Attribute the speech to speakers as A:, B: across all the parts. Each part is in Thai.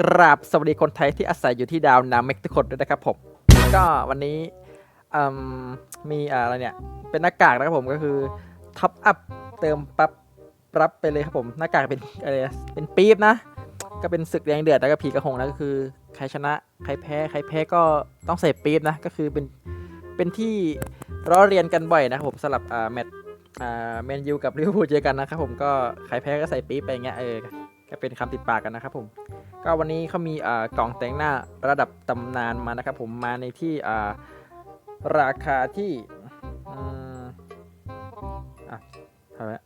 A: กราบสวัสดีคนไทยที่อาศัยอยู่ที่ดาวนาเม็กทุกคนด้วยนะครับผม ก็วันนี้มีอะไรเนี่ย เป็นหน้ากากนะครับผมก็คือท็อปอัพเติมปั๊บรับไปเลยครับผม หน้ากากเป็นอะไรเป็นปี๊บนะ ก็เป็นศึกแดงเดือดแล้วก็ผีกระหงนะก็คือ ใครชนะ ใครแพ้ ใครแพ้ก็ต้องใส่ปี๊บนะ ก็คือเป็นเป็นที่ล้อเรียนกันบ่อยนะครับผมสำหรับแมตช์แมนยูกับลิเวอร์พูลเจอกันนะครับผมก็ใครแพ้ก็ใส่ปี๊บไปอย่างเงี้ยเออก็เป็นคำติดปากกันนะครับผม ก็วันนี้เขามีกล่องแต่งหน้าระดับตำนานมานะครับผมมาในที่ราคาที่อะเท่าไหร่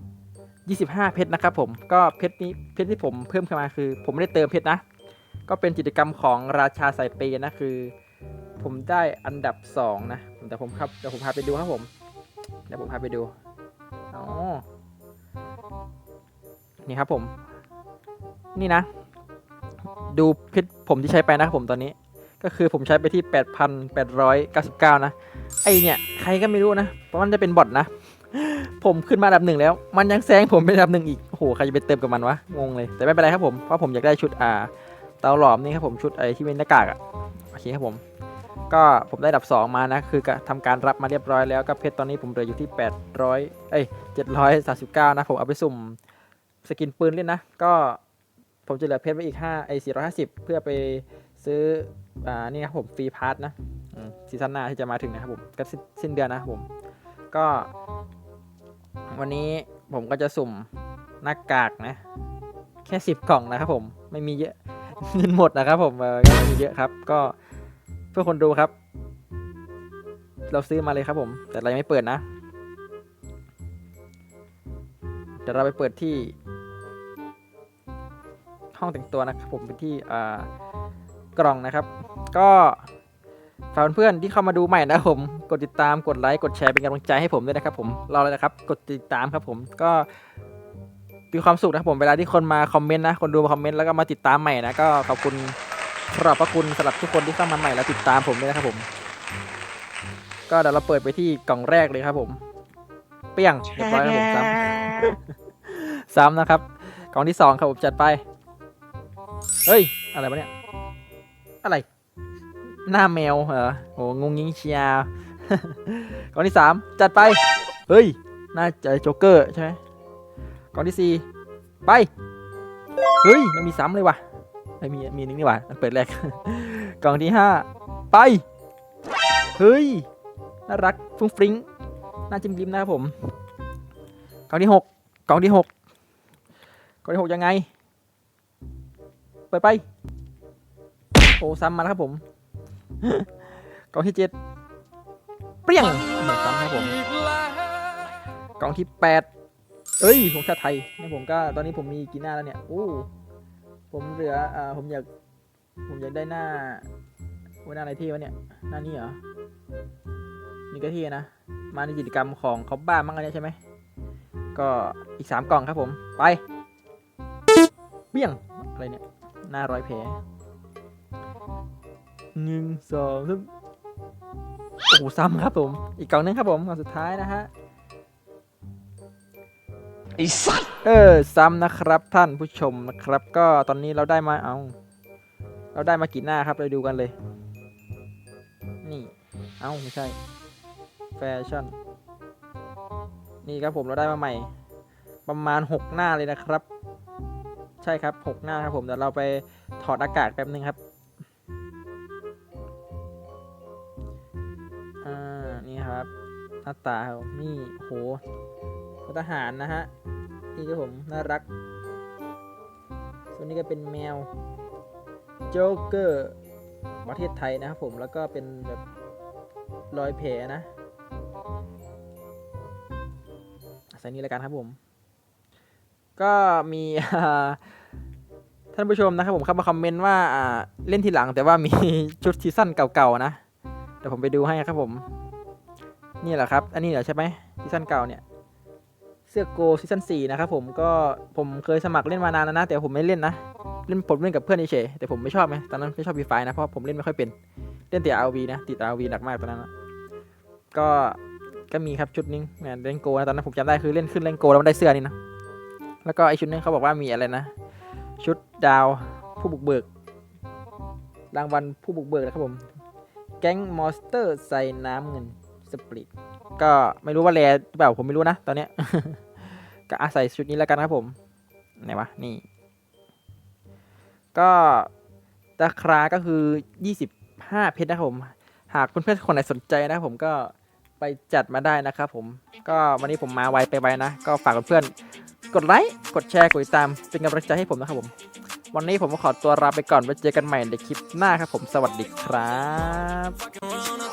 A: ยี่สิบห้าเพชรนะครับผมก็เพชรนี้เพชรที่ผมเพิ่มเข้ามาคือ ผมไม่ได้เติมเพชรนะ ก็เป็นกิจกรรมของราชาสายเปย์นะคือ ผมได้อันดับสองนะแต่ผมครับเดี๋ยวผมพาไปดูครับผมเดี๋ยวผมพาไปดูอ๋อนี่ครับผม นี่นะ ดูเพชรผมที่ใช้ไปนะครับผมตอนนี้ ก็คือผมใช้ไปที่ 8,899 นะ ไอเนี่ยใครก็ไม่รู้นะ เพราะมันจะเป็นบอทนะ ผมขึ้นมาอันดับหนึ่งแล้ว มันยังแซงผมเป็นอันดับหนึ่งอีก โอ้โห ใครจะไปเติมกับมันวะ งงเลย แต่ไม่เป็นไรครับผม เพราะผมอยากได้ชุดอ่าเตาหลอมนี่ครับผม ชุดไอที่เป็นหน้ากากอะโอเคครับผม ก็ผมได้อันดับ 2 มานะ คือก็ทำการรับมาเรียบร้อยแล้ว ก็เพชรตอนนี้ผมเหลืออยู่ที่ 800 เอ้ย739 นะ ผมเอาไปสุ่มสกินปืนเล่นนะ ก็ ผมจะเหลือเพชรไว้อีก5ไอ้450 เพื่อไปซื้ออ่านี่ครับผมฟรีพาร์ทนะซีซั่นหน้าที่จะมาถึงนะครับผมก็สิ้นเดือนนะครับผมก็ วันนี้ผมก็จะสุ่มหน้ากากนะ แค่10กล่องนะครับผมไม่มีเยอะเงินหมดนะครับผมเออไม่มีเยอะครับ ก็เพื่อคนดูครับ เราซื้อมาเลยครับผม แต่เรายังไม่เปิดนะเดี๋ยวเราไปเปิดที่ ห้องแต่งตัวนะครับผมเป็นที่อ่ากล่องนะครับ ก็ฝากเพื่อนๆที่เข้ามาดูใหม่นะครับผม กดติดตามกดไลค์กดแชร์เป็นกำลังใจให้ผมด้วยนะครับผมรอเลยนะครับ กดติดตามครับผมก็มีความสุขนะครับผมเวลาที่คนมาคอมเมนต์นะคนดูมาคอมเมนต์แล้วก็มาติดตามใหม่นะก็ขอบคุณขอบพระคุณสำหรับทุกคนที่เข้ามาใหม่แล้วติดตามผมด้วยนะครับผม ก็เดี๋ยวเราเปิดไปที่กล่องแรกเลยครับ ผม เปี้ยงเรียบร้อยครับผมซ้ำซ้ำนะครับ กล่องที่สองครับผมจัดไป เฮ้ย อะไรวะเนี่ย อะไร หน้าแมวเหรอโหงงงิงเชียร์กองที่สามจัดไป เฮ้ย น่าจะโจ๊กเกอร์ใช่ไหมกองที่สี่ไป เฮ้ย ไม่มีซ้ำเลยว่ะไม่มี มีนึงนี่หว่ามันเปิดแรกกองที่ห้าไป เฮ้ย น่ารัก ฟุ้งฟริ้งน่าจิ้มลิ้มนะครับผมกองที่หกกองที่หกกองที่หกยังไง เปิดไปโอ้ซ้ำมาแล้วครับผมกล่องที่เจ็ดเปรี้ยงซ้ำครับผมกล่องที่แปดเอ้ยผมชาติไทยนี่ผมก็ตอนนี้ผมมีกี่หน้าแล้วเนี่ยโอ้ผมเหลืออ่าผมอยากผมอยากได้หน้าว่าหน้าอะไรที่วะเนี่ยหน้านี้เหรอนี่ก็ที่นะมาในกิจกรรมของคอบบ้ามั้งอันเนี้ยใช่ไหมก็อีกสามกล่องครับผมไปเปี้ยงอะไรเนี่ย หน้าร้อยแผลหนึ่งสองสามโอ้โหซ้ำครับผม อีกกล่องนึงครับผมกล่องสุดท้ายนะฮะ
B: ไอ้สัตว์
A: เออซ้ำนะครับท่านผู้ชมนะครับ ก็ตอนนี้เราได้มาเอา เราได้มากี่หน้าครับเราดูกันเลย นี่ เอ้าไม่ใช่ แฟชั่น นี่ครับผมเราได้มาใหม่ ประมาณ 6 หน้าเลยนะครับ ใช่ครับ 6 หน้าครับผมเดี๋ยวเราไปถอดอากาศแป๊บนึงครับอ่านี่ครับหน้าตาครับนี่โหทหารนะฮะนี่ครับผมน่ารัก ส่วนนี้ก็เป็นแมวโจ๊กเกอร์ประเทศไทยนะครับผมแล้วก็เป็นแบบรอยแผลนะใส่นี้แล้วกันครับผม ก็มีท่านผู้ชมนะครับผมเข้ามาคอมเมนต์ว่าเล่นทีหลังแต่ว่ามีชุดซีซั่นเก่าๆนะเดี๋ยวผมไปดูให้ครับผม นี่แหละครับ อันนี้เหรอใช่ไหมซีซั่นเก่าเนี่ย เสื้อโกซีซั่น4นะครับผมก็ผมเคยสมัครเล่นมานานแล้วนะ แต่ผมไม่เล่นนะ เล่นผมเล่นกับเพื่อนเฉยแต่ผมไม่ชอบไงตอนนั้นไม่ชอบฟีไฟนะเพราะผมเล่นไม่ค่อยเป็นเล่นแต่ RV นะติด RV หนักมากตอนนั้นนะก็ก็มีครับชุดนึงเนี่ยเล่นโกนะตอนนั้นผมจำได้คือเล่นขึ้นเล่นโกแล้วมันได้เสื้อนี่นะ แล้วก็ไอชุดนึงเขาบอกว่ามีอะไรนะ ชุดดาวผู้บุกเบิก รางวัลผู้บุกเบิกนะครับผม แก๊งมอสเตอร์ใส่น้ำเงินสปริตก็ไม่รู้ว่าแรหรือเปล่าผมไม่รู้นะตอนเนี้ยก็อาศัยชุดนี้แล้วกันครับผมไหนวะนี่ ก็ราคาก็คือ 25 เพชรนะครับผม หากเพื่อนๆคนไหนสนใจนะผมก็ไปจัดมาได้นะครับผม ก็วันนี้ผมมาไวไปไวนะ ก็ฝากเพื่อน กดไลค์ กดแชร์ กดติดตาม เป็นกำลังใจให้ผมนะครับผม วันนี้ผมก็ขอตัวลาไปก่อนไว้เจอกันใหม่ในคลิปหน้าครับผม สวัสดีครับ